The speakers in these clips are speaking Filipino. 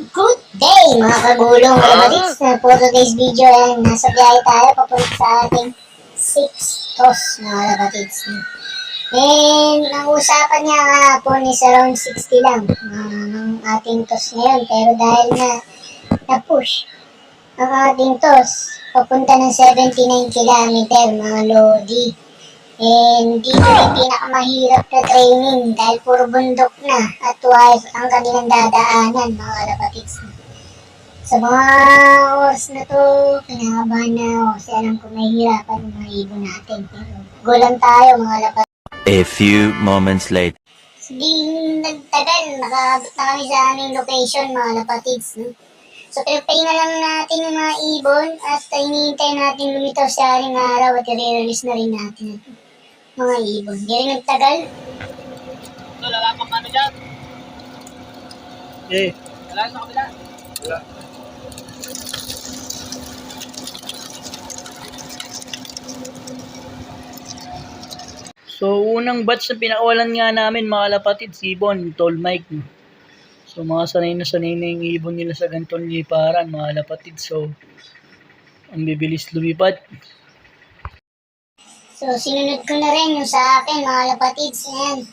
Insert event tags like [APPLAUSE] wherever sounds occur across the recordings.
Good day mga kagulong mga baliks na for today's video yan. Nasa biyahe tayo papunta sa ating 6 tos mga kapatids. And ang usapan niya kahapon is around 60 lang ah, ang ating tos ngayon. Pero dahil na na-push ang ating tos papunta ng 79 kilometer mga lodi. And dito yung pinakamahirap na training dahil puro bundok na at wise ang kanilang dadaanan mga kalapatids. Sa mga oras na to, kinakabahan na ako kasi alam ko mahihirapan yung mga ibon natin. Pero gulang tayo mga kalapatids. A few moments later. Hindi nagtagal, nakaabot na kami sa aming location mga kalapatids. No? So pinagpahinga lang natin yung mga ibon at hinihintay natin lumitaw sa aling araw at i-release na rin natin. Mga ibon. Hindi rin nagtagal. Wala pang ano dyan. Eh, Wala sa kabila. so unang batch na pinakawalan nga namin mga kapatid, si Ibon, Tall Mike. no. So mga sanay na sanay na yung ibon nila sa gantong liparan mga kapatid. So ang bibilis lumipad. So, sinunod ko na rin yung sa akin, mga lapatids. Ayan.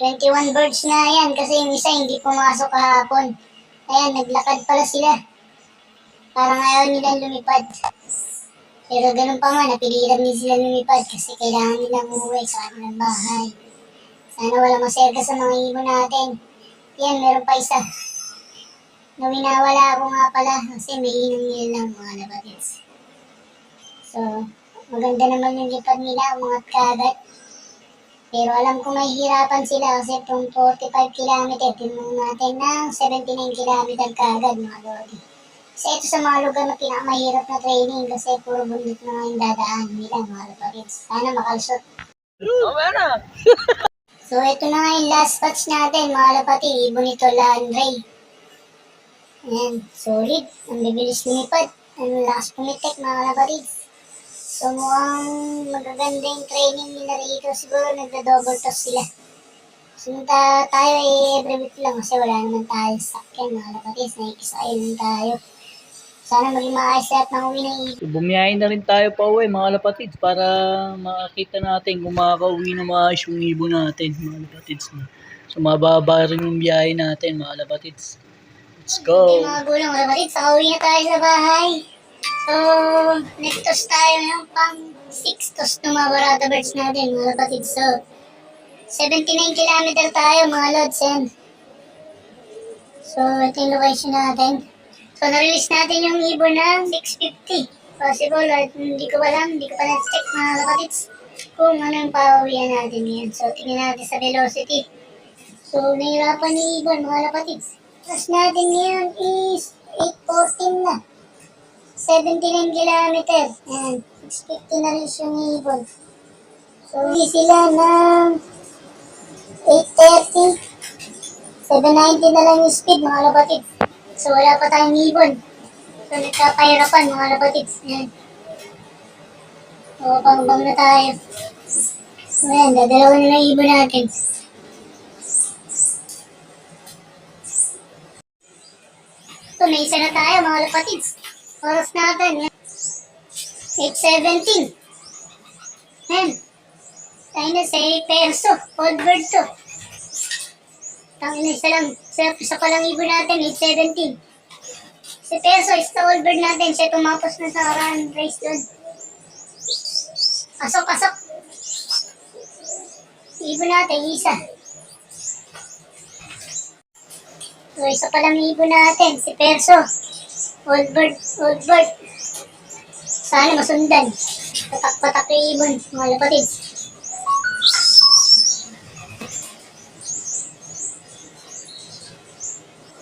21 birds na yan kasi yung isa hindi pumasok kahapon. Ayan, naglakad pala sila. Parang ayaw nilang lumipad. Pero ganun pa man, napilitan din sila lumipad kasi kailangan nilang umuwi sa kanilang bahay. Sana wala maserga sa mga ibon natin. Yan, meron pa isa. Na winawala ako nga pala kasi may inang nila lang mga lapatids. So, maganda naman yung lipad nila, umangat kaagad. Pero alam ko mahihirapan sila kasi from 45 km, tinong natin ng 79 km kaagad mga lodi. Kasi ito sa mga lugar na pinakamahirap na training kasi puro bundok na nga yung dadaan nila mga loparids. Sana makalusot. Oh, na! [LAUGHS] So ito na nga yung last batch natin mga lapati, ibon ito Landray. Ayan, solid. Ang bibilis lumipad. Ang lakas pumitek mga lapatids. So mukhang magaganda yung training nila rito. Siguro nagda-double toss sila. Sunta tayo eh, every week lang kasi wala naman tayo sa sakyan mga lapatids. Nakikisayo lang tayo. Sana maging maayos lahat ng uwi ng ibon. So bumiyahin na rin tayo pa uwi mga kapatid para makakita natin kung makakauwi na maayos yung ibon natin mga kapatids. no. So mababa rin yung biyahe natin mga kapatids. Let's Okay, go! mga gulang mga kapatids, pauwi na tayo sa bahay. So, next toss tayo ng pang 6 toss ng mga barata birds natin, mga kapatid. So, 79 kilometer tayo, mga lods, yan. So, ito yung location natin. So, na-release natin yung ibon ng 650. Possible, at hindi ko alam, hindi ko pa na-check, mga kapatids, kung ano yung pauwian natin yan. So, tingnan natin sa velocity. So, nahirapan ni ibon, mga kapatids. Plus natin ngayon is 8.14 na. 79 kilometer. Ayan. 650 na rin yung ibon. So, hindi sila ng 8.30. 790 na lang yung speed, mga lapatid. So, wala pa tayong ibon. So, nagkapahirapan, mga lapatid. Ayan. O, pang-bang na tayo. So, ayan, dadalawa na lang ibon natin. So, may isa na tayo, mga lapatids. Oras natin. 8.17. Ayan. Tayo na sa perso. Old bird to. Tangin na isa lang. Sa, sa palang ibon natin, 8.17. Si perso, isa old bird natin. Siya tumapos na sa run race doon. Pasok, pasok. Ibon natin, isa. So, isa pa lang ibon natin, si Perso. Old bird, old bird. Sana masundan. Patak-patak yung ibon, mga lapatid.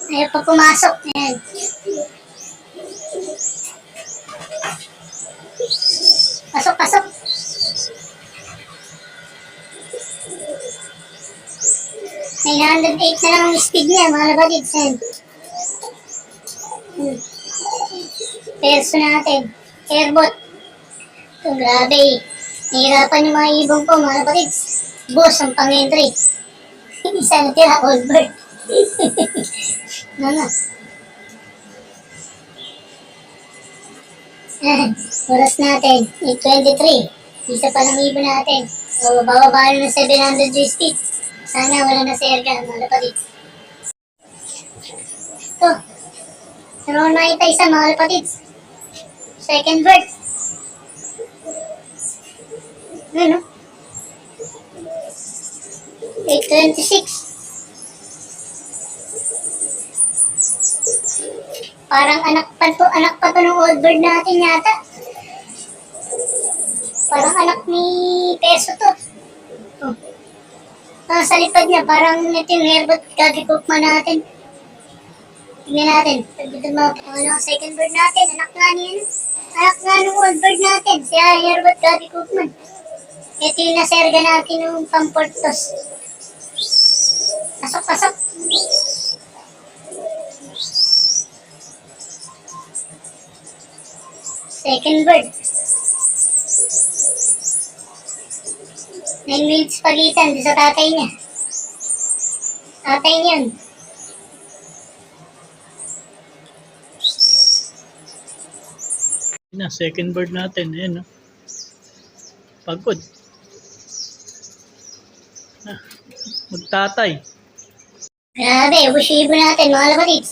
Ayaw pa pumasok. Ayan. Pasok, pasok. May 908 na lang ang speed niya, mga lapatid. Ayan. Airso natin. Airbot. Ito, grabe. Nahirapan yung mga ibong po, mga kapatid. Boss, ang pang-entry. [LAUGHS] Isa na tira, old bird. [LAUGHS] ano na? Ah, [LAUGHS] oras natin, 8.23. Isa pa lang ibon natin. O, bababa na 700 joystick. Sana wala na si Erga, mga kapatid. Ito. Ano na isa, mga kapatid? Second bird. Ano? 8.26. Parang anak pa to, anak pa to ng old bird natin yata. Parang anak ni Peso to. Oh. Ah, sa lipad niya, parang ito yung airbot kagikukma natin. Tingnan natin. Dito mga ano, second bird natin, anak nga niya. Anak nga ng old bird natin, si airbot kagikukman. Ito yung naserga natin ng pamportos. Pasok, pasok. Second bird. 9 minutes pagitan sa tatay niya. Tatay niyan. Na, second bird natin. Ayan, no? Pagod. Ah, magtatay. Grabe, yung ibon natin, mga kapatids.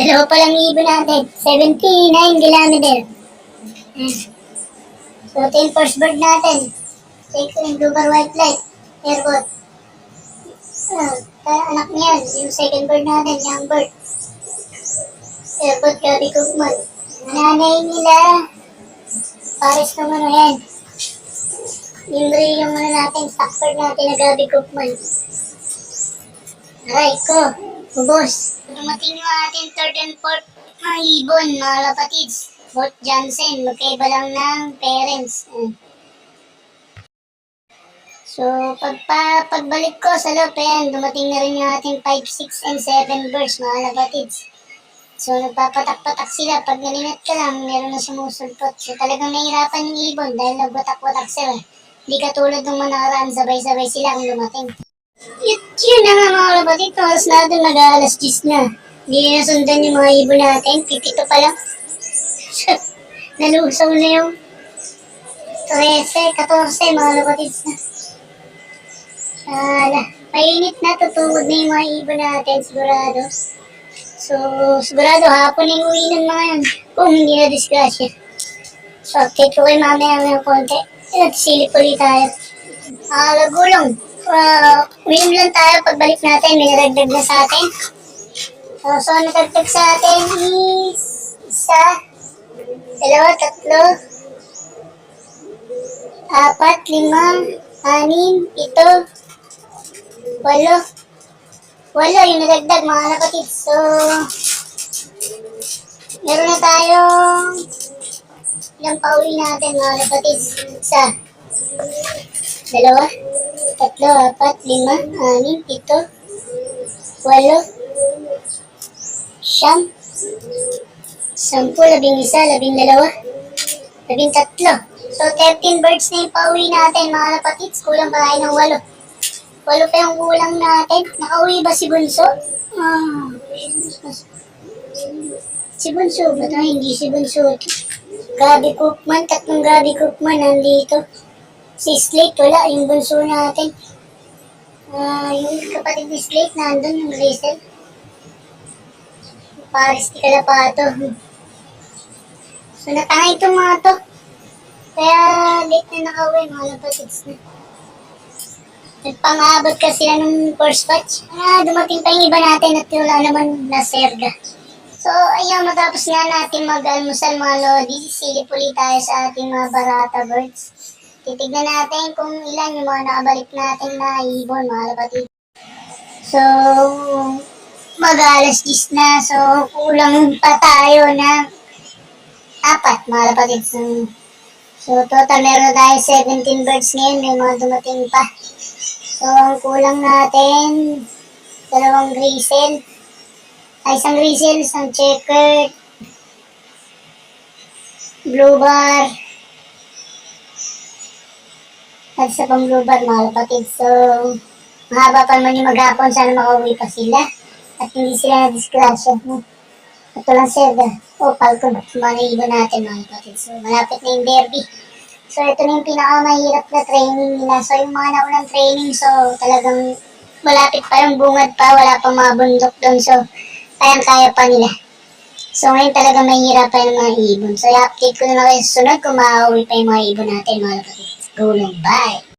Dalawa pa lang ibon natin. 79 kilometer. Hmm. So, ito yung first bird natin. Take yung Blue White Light. Airport. Ah, anak niyan, yung second bird natin, young bird. Airport Gabi Cookman. Nanay nila. Paris naman ano yan. Rin yung ano natin, stock bird natin na Gabi Cookman. Aray ko, ubos. Dumating yung ating third and fourth na ibon, mga kapatids. Both Jansen, magkaiba lang ng parents. Mm. So, pagpa, pagbalik ko sa Lopen, dumating na rin yung ating 5, 6, and 7 birds, mga kapatids. So, nagpapatak-patak sila. Pag nalingat ka lang, meron na sumusulpot. So, talagang nahihirapan yung ibon dahil nagbatak-batak sila. Hindi katulad ng mga nakaraan, sabay-sabay sila kung dumating. Yun, yun na nga mga kapatid, oras na doon mag-aalas 10 na. Hindi na sundan yung mga ibon natin, pipito pa lang. [LAUGHS] Nalusaw na yung 13, 14 mga kapatid na. Sala, mainit na, tutungod na yung mga ibon natin, sigurado. So, sigurado hapon yung uwi ng mga yan, kung hindi na disgrasya. So, update ko kayo mamaya ng konti. At silip ulit tayo. Ah, lagulong. Uh, uminom lang tayo pagbalik natin, may naragdag na sa atin. Uh, so, natagdag sa atin is isa, dalawa, tatlo, apat, lima, anim, ito, walo. Walo yung nadagdag mga kapatid. So, meron na tayong ilang pauwi natin mga kapatid. Isa, dalawa, tatlo, apat, lima, anim, pito, walo, siyam, sampu, labing isa, labing dalawa, labing tatlo. So, 13 birds na yung pauwi natin, mga kapatids. Kulang pa tayo ng walo. Walo pa yung kulang natin. Nakauwi ba si Bunso? Ah, si Bunso ba ito? Hindi si Bunso. Gabi Cookman, tatlong Gabi Cookman nandito. Si Slate, wala. Yung bunso natin. Ah, yung kapatid ni Slate, nandun yung Rachel. Paris di Kalapato. So, natangay itong mga to. Kaya, late na nakauwi, mga kapatids na. Nagpangabot kasi sila ng first batch. Ah, dumating pa yung iba natin at wala naman na serga. So, ayun, matapos nga natin mag-almusal mga lodi, silip ulit tayo sa ating mga barata birds. Titignan natin kung ilan yung mga nakabalik natin na ibon, mga kapatid. So, mag-alas 10 na. So, kulang pa tayo ng apat, mga kapatid. So, so total meron tayo 17 birds ngayon. May mga dumating pa. So, ang kulang natin, dalawang grisel. Ay, isang grisel, isang checkered, blue bar, at isa pang blue bar, mga kapatid. So, mahaba pa naman yung maghapon. Sana makauwi pa sila. At hindi sila na-disgrasya. No? Ito lang Seda. O, Falcon. Mga ibon natin mga kapatid. So, malapit na yung derby. So, ito na yung pinakamahirap na training nila. So, yung mga naunang training, so, talagang malapit pa yung bungad pa. Wala pang mga bundok doon. So, kayang-kaya pa nila. So, ngayon talaga mahihirapan yung mga ibon. So, i-update ko na lang kayo sa sunod kung makauwi pa yung mga ibon natin, mga kapatid. Go lang. Bye!